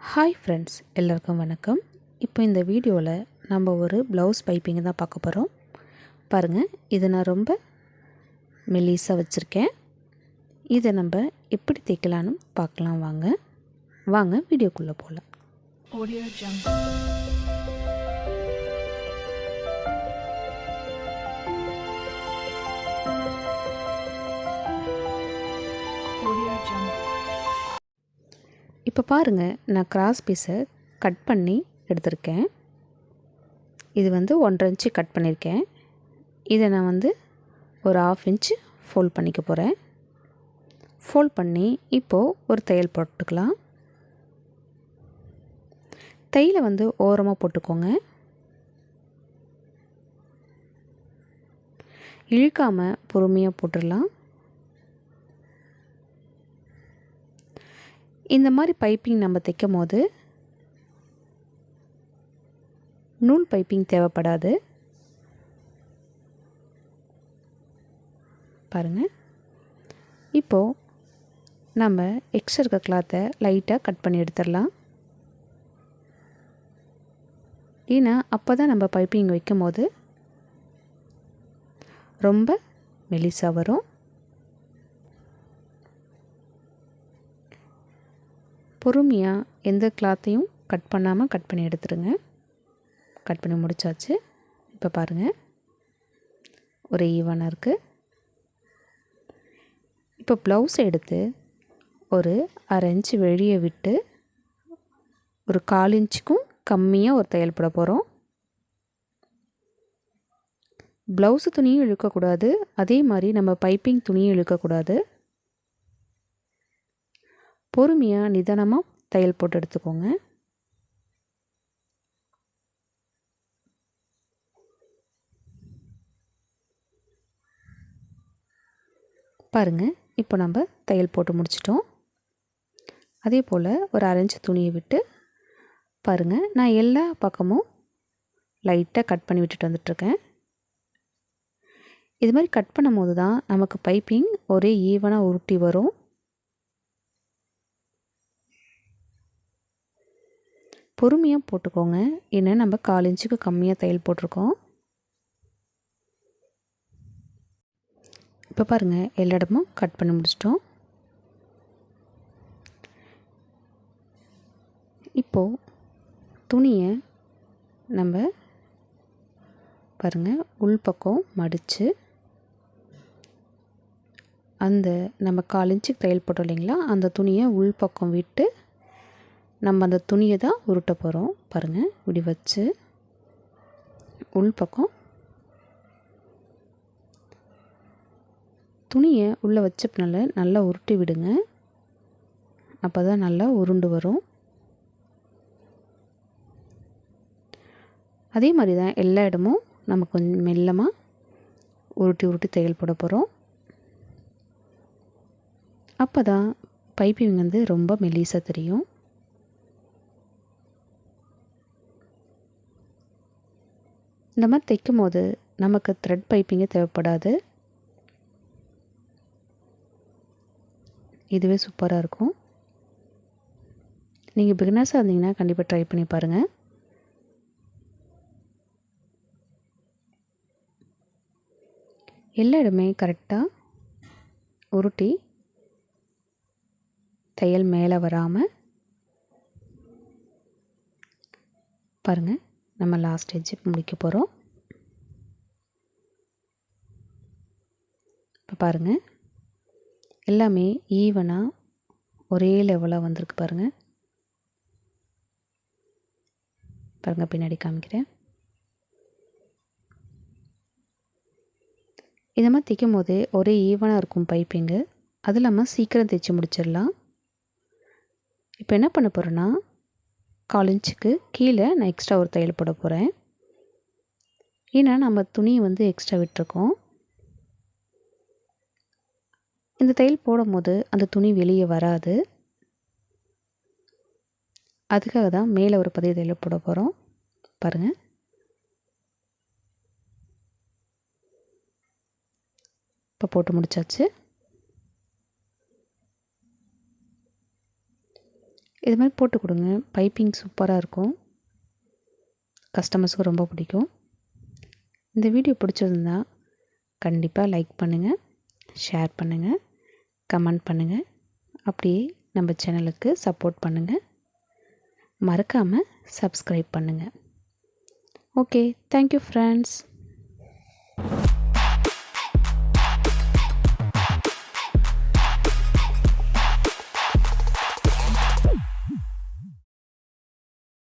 Hi friends எல்லாருக்கும் வணக்கம். இப்போ இந்த வீடியோவில் நம்ம ஒரு ப்ளவுஸ் பைப்பிங் தான் பார்க்க போகிறோம் பாருங்கள் இதை நான் ரொம்ப மெலீஸாக வச்சுருக்கேன். இதை நம்ம எப்படி தைக்கலான்னு பார்க்கலாம் வாங்க. வாங்க வீடியோக்குள்ளே போகலாம் இப்போ பாருங்கள் நான் கிராஸ் பீஸை கட் பண்ணி எடுத்திருக்கேன். இது வந்து ஒன்றரை இன்ச்சு கட் பண்ணியிருக்கேன் இதை நான் வந்து ஒரு ஆஃப் இன்ச்சு ஃபோல்ட் பண்ணிக்க போகிறேன் ஃபோல்ட் பண்ணி இப்போது ஒரு தையல் போட்டுக்கலாம். தையலை வந்து ஓரமாக போட்டுக்கோங்க. இழுக்காமல் பொறுமையாக போட்டுடலாம். இந்த மாதிரி பைப்பிங் நம்ம தைக்கும் போது நூல் பைப்பிங் தேவைப்படாது. பாருங்கள் இப்போது நம்ம எக்ஸ்ட்ரா இருக்க கிளாத்தை லைட்டாக கட் பண்ணி எடுத்துடலாம். ஏன்னா அப்போ தான் நம்ம பைப்பிங் வைக்கும் போது ரொம்ப மெலிசாக வரும். பொறுமையாக எந்த கிளாத்தையும் கட் பண்ணாமல் கட் பண்ணி எடுத்துருங்க. கட் பண்ணி முடிச்சாச்சு. இப்போ பாருங்கள் ஒரு ஈவனாக இருக்குது இப்போ ப்ளவுஸ் எடுத்து ஒரு அரை இன்ச்சு வெளியே விட்டு ஒரு கால் இன்ச்சுக்கும் கம்மியாக ஒரு தையல் போட போகிறோம் ப்ளவுஸு துணியும் இழுக்கக்கூடாது. அதே மாதிரி நம்ம பைப்பிங் துணியும் இழுக்கக்கூடாது. பொறுமையாக நிதானமாக தையல் போட்டு எடுத்துக்கோங்க. பாருங்கள் இப்போ நம்ம தையல் போட்டு முடிச்சிட்டோம். அதே போல் ஒரு அரைஞ்சு துணியை விட்டு பாருங்கள் நான் எல்லா பக்கமும் லைட்டாக கட் பண்ணி விட்டுட்டு வந்துட்டுருக்கேன். இது மாதிரி கட் பண்ணும் போது தான் நமக்கு பைப்பிங் ஒரே ஈவனாக உருட்டி வரும். பொறுமையாக போட்டுக்கோங்க. ஏன்னா நம்ம கால் இன்ச்சுக்கு கம்மியாக தையல் போட்டிருக்கோம். இப்போ பாருங்கள் எல்லா இடமும் கட் பண்ணி முடிச்சிட்டோம். இப்போது துணியை நம்ம பாருங்கள் உள்பக்கம் மடித்து அந்த நம்ம கால் இன்ச்சுக்கு தையல் போட்டோம் இல்லைங்களா? அந்த துணியை உள்பக்கம் விட்டு நம்ம அந்த துணியை தான் உருட்ட போகிறோம் பாருங்கள் இப்படி வச்சு உள் பக்கம் துணியை உள்ளே வச்சப்பனால நல்லா உருட்டி விடுங்க. அப்போ தான் நல்லா உருண்டு வரும். அதே மாதிரி தான் எல்லா இடமும் நம்ம கொஞ்சம் மெல்லமாக உருட்டி உருட்டி தையல் போட போகிறோம் அப்போ தான் பைப்பிங் வந்து ரொம்ப மெலிசாக தெரியும். இந்த மாதிரி தைக்கும் போது நமக்கு த்ரெட் பைப்பிங்கே தேவைப்படாது. இதுவே சூப்பராக இருக்கும். நீங்கள் பிகினர்ஸாக இருந்தீங்கன்னா கண்டிப்பாக ட்ரை பண்ணி பாருங்கள் எல்லா இடமே கரெக்டாக உருட்டி தையல் மேலே வராமல் பாருங்கள் நம்ம லாஸ்ட் எட்ஜ் முடிக்க போகிறோம் இப்போ பாருங்கள் எல்லாமே ஈவனாக ஒரே லெவலாக வந்திருக்கு பாருங்கள் பாருங்கள் பின்னாடி காமிக்கிறேன். இதை மாதிரி தைக்கும் போது ஒரே ஈவனாக இருக்கும் பைப்பிங்கு அது இல்லாமல் சீக்கிரம் தைச்சி முடிச்சிடலாம். இப்போ என்ன பண்ண போகிறேன்னா கால் இன்ச்சுக்கு கீழே நான் எக்ஸ்ட்ரா ஒரு தையல் போட போகிறேன் ஏன்னா நம்ம துணியை வந்து எக்ஸ்ட்ரா விட்டுருக்கோம். இந்த தையல் போடும் போது அந்த துணி வெளியே வராது. அதுக்காக தான் மேலே ஒரு பதிவு தையல் போட போகிறோம் பாருங்கள் இப்போ போட்டு முடிச்சாச்சு. இது மாதிரி போட்டு கொடுங்க. பைப்பிங் சூப்பராக இருக்கும். கஸ்டமர்ஸுக்கு ரொம்ப பிடிக்கும். இந்த வீடியோ பிடிச்சிருந்தா கண்டிப்பாக லைக் பண்ணுங்கள் ஷேர் பண்ணுங்கள் கமெண்ட் பண்ணுங்கள் அப்படியே நம்ம சேனலுக்கு சப்போர்ட் பண்ணுங்கள் மறக்காமல் சப்ஸ்கிரைப் பண்ணுங்கள் ஓகே தேங்க்யூ ஃப்ரெண்ட்ஸ்